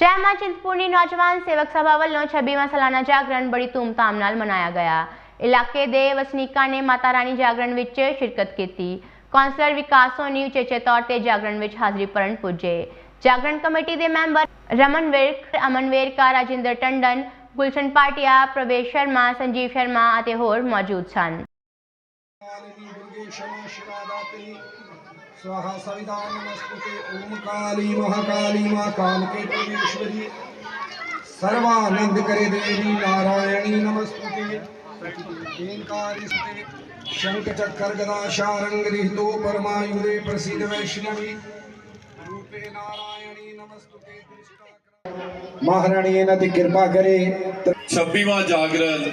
ਜੈ ਮਾਂ ਚਿੰਤਪੁਰਨੀ ਨੌਜਵਾਨ ਸੇਵਕ ਸਭਾ ਵੱਲੋਂ 26ਵਾਂ ਸਾਲਾਨਾ ਜਾਗਰਣ ਬੜੀ ਧੂਮਧਾਮ ਨਾਲ ਮਨਾਇਆ ਗਿਆ ਇਲਾਕੇ ਦੇ ਵਸਨੀਕਾਂ ਨੇ ਮਾਤਾ ਰਾਣੀ ਜਾਗਰਣ ਵਿੱਚ ਸ਼ਿਰਕਤ ਕੀਤੀ ਕੌਂਸਲਰ ਵਿਕਾਸ ਸੋਨੀ ਉਚੇਚੇ ਤੌਰ ਤੇ ਜਾਗਰਣ ਵਿੱਚ ਹਾਜ਼ਰੀ ਭਰਨ ਪੁੱਜੇ ਜਾਗਰਣ ਕਮੇਟੀ ਦੇ ਮੈਂਬਰ ਰਮਨ ਵਿਰਕ ਅਮਨ ਵੇਰਕਾ ਰਾਜਿੰਦਰ ਟੰਡਨ ਗੁਲਸ਼ਨ ਪਾਟਿਆ ਪ੍ਰਵੇਸ਼ ਸ਼ਰਮਾ ਸੰਜੀਵ ਸ਼ਰਮਾ ਅਤੇ ਹੋਰ ਮੌਜੂਦ ਸਨ कालिनी दुर्गे क्षमा शिवा दात्री स्वाहा सविता नमस्ते ओम काली महाकाली माँ काल के परमेश्वरी सर्वानंद करे देवी नारायणी नमस्ते ओंकारी सुते शंख चक्र गदा शारंग रिहितो परमायुधे प्रसिद्ध वैष्णवी रूपे नारायणी नमस्ते महारानी ਇਹਨਾਂ ਦੀ ਕਿਰਪਾ ਕਰੇ 26ਵਾਂ ਜਾਗਰਣ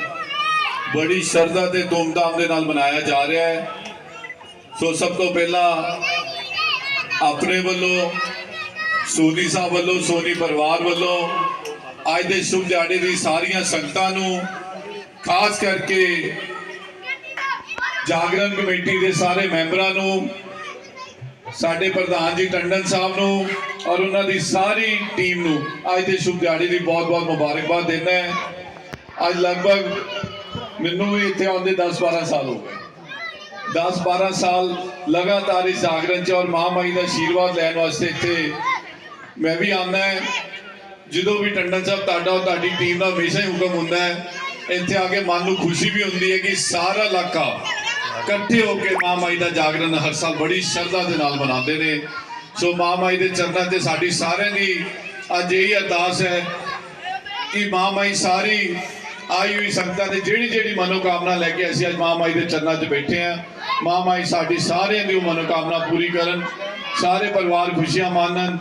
ਬੜੀ ਸ਼ਰਧਾ ਤੇ ਧੂਮਧਾਮ ਦੇ ਨਾਲ ਮਨਾਇਆ ਜਾ ਰਿਹਾ ਹੈ ਸੋ ਸਭ ਤੋਂ ਪਹਿਲਾਂ ਆਪਣੇ ਵੱਲੋਂ, ਸੋਨੀ ਸਾਹਿਬ ਵੱਲੋਂ, ਸੋਨੀ ਪਰਿਵਾਰ ਵੱਲੋਂ, ਅੱਜ ਦੇ ਸ਼ੁਭ ਦਿਹਾੜੇ ਦੀ ਸਾਰੀਆਂ ਸੰਗਤਾਂ ਨੂੰ ਖਾਸ ਕਰਕੇ ਜਾਗਰਣ ਕਮੇਟੀ ਦੇ ਸਾਰੇ ਮੈਂਬਰਾਂ ਨੂੰ, ਸਾਡੇ ਪ੍ਰਧਾਨ ਜੀ ਟੰਡਨ ਸਾਹਿਬ ਨੂੰ ਔਰ ਉਹਨਾਂ ਦੀ ਸਾਰੀ ਟੀਮ ਨੂੰ ਅੱਜ ਦੇ ਸ਼ੁਭ ਦਿਹਾੜੇ ਦੀ ਬਹੁਤ-ਬਹੁਤ ਮੁਬਾਰਕਬਾਦ ਦਿੰਦਾ ਹੈ। ਅੱਜ ਲਗਭਗ ਮੈਨੂੰ ਵੀ ਇੱਥੇ ਆਉਂਦੇ 10-12 ਸਾਲ ਹੋ ਗਏ। 10-12 ਸਾਲ ਲਗਾਤਾਰ ਇਸ ਜਾਗਰਣ ਚ ਔਰ ਮਹਾਮਾਈ ਦਾ ਆਸ਼ੀਰਵਾਦ ਲੈਣ ਵਾਸਤੇ ਇੱਥੇ ਮੈਂ ਵੀ ਆਉਂਦਾ ਜਦੋਂ ਵੀ ਟੰਡਨ ਸਾਹਿਬ ਤੁਹਾਡਾ ਔਰ ਤੁਹਾਡੀ ਟੀਮ ਦਾ ਹਮੇਸ਼ਾ ਹੀ ਹੁਕਮ ਹੁੰਦਾ ਹੈ, ਇੱਥੇ ਆ ਕੇ ਮਨ ਨੂੰ ਖੁਸ਼ੀ ਵੀ ਹੁੰਦੀ ਹੈ ਕਿ ਸਾਰਾ ਇਲਾਕਾ ਇਕੱਠੇ ਹੋ ਕੇ ਮਹਾਮਾਈ ਦਾ ਜਾਗਰਣ ਹਰ ਸਾਲ ਬੜੀ ਸ਼ਰਧਾ ਦੇ ਨਾਲ ਮਨਾਉਂਦੇ ਨੇ। ਸੋ ਮਹਾਮਾਈ ਦੇ ਚਰਨਾਂ ਤੇ ਸਾਡੀ ਸਾਰਿਆਂ ਦੀ ਅੱਜ ਇਹੀ ਅਰਦਾਸ ਹੈ ਕਿ ਮਹਾਮਾਈ ਸਾਰੀ ਆਈ ਹੋਈ ਸੰਗਤਾਂ ਦੇ ਜਿਹੜੀ ਜਿਹੜੀ ਮਨੋਕਾਮਨਾ ਲੈ ਕੇ ਅਸੀਂ ਅੱਜ ਮਾਂ ਮਾਈ ਦੇ ਚਰਨਾਂ 'ਚ ਬੈਠੇ ਹਾਂ। ਮਾਈ ਸਾਡੀ ਸਾਰਿਆਂ ਦੀ ਉਹ ਮਨੋਕਾਮਨਾ ਪੂਰੀ ਕਰਨ, ਸਾਰੇ ਪਰਿਵਾਰ ਖੁਸ਼ੀਆਂ ਮਾਣਨ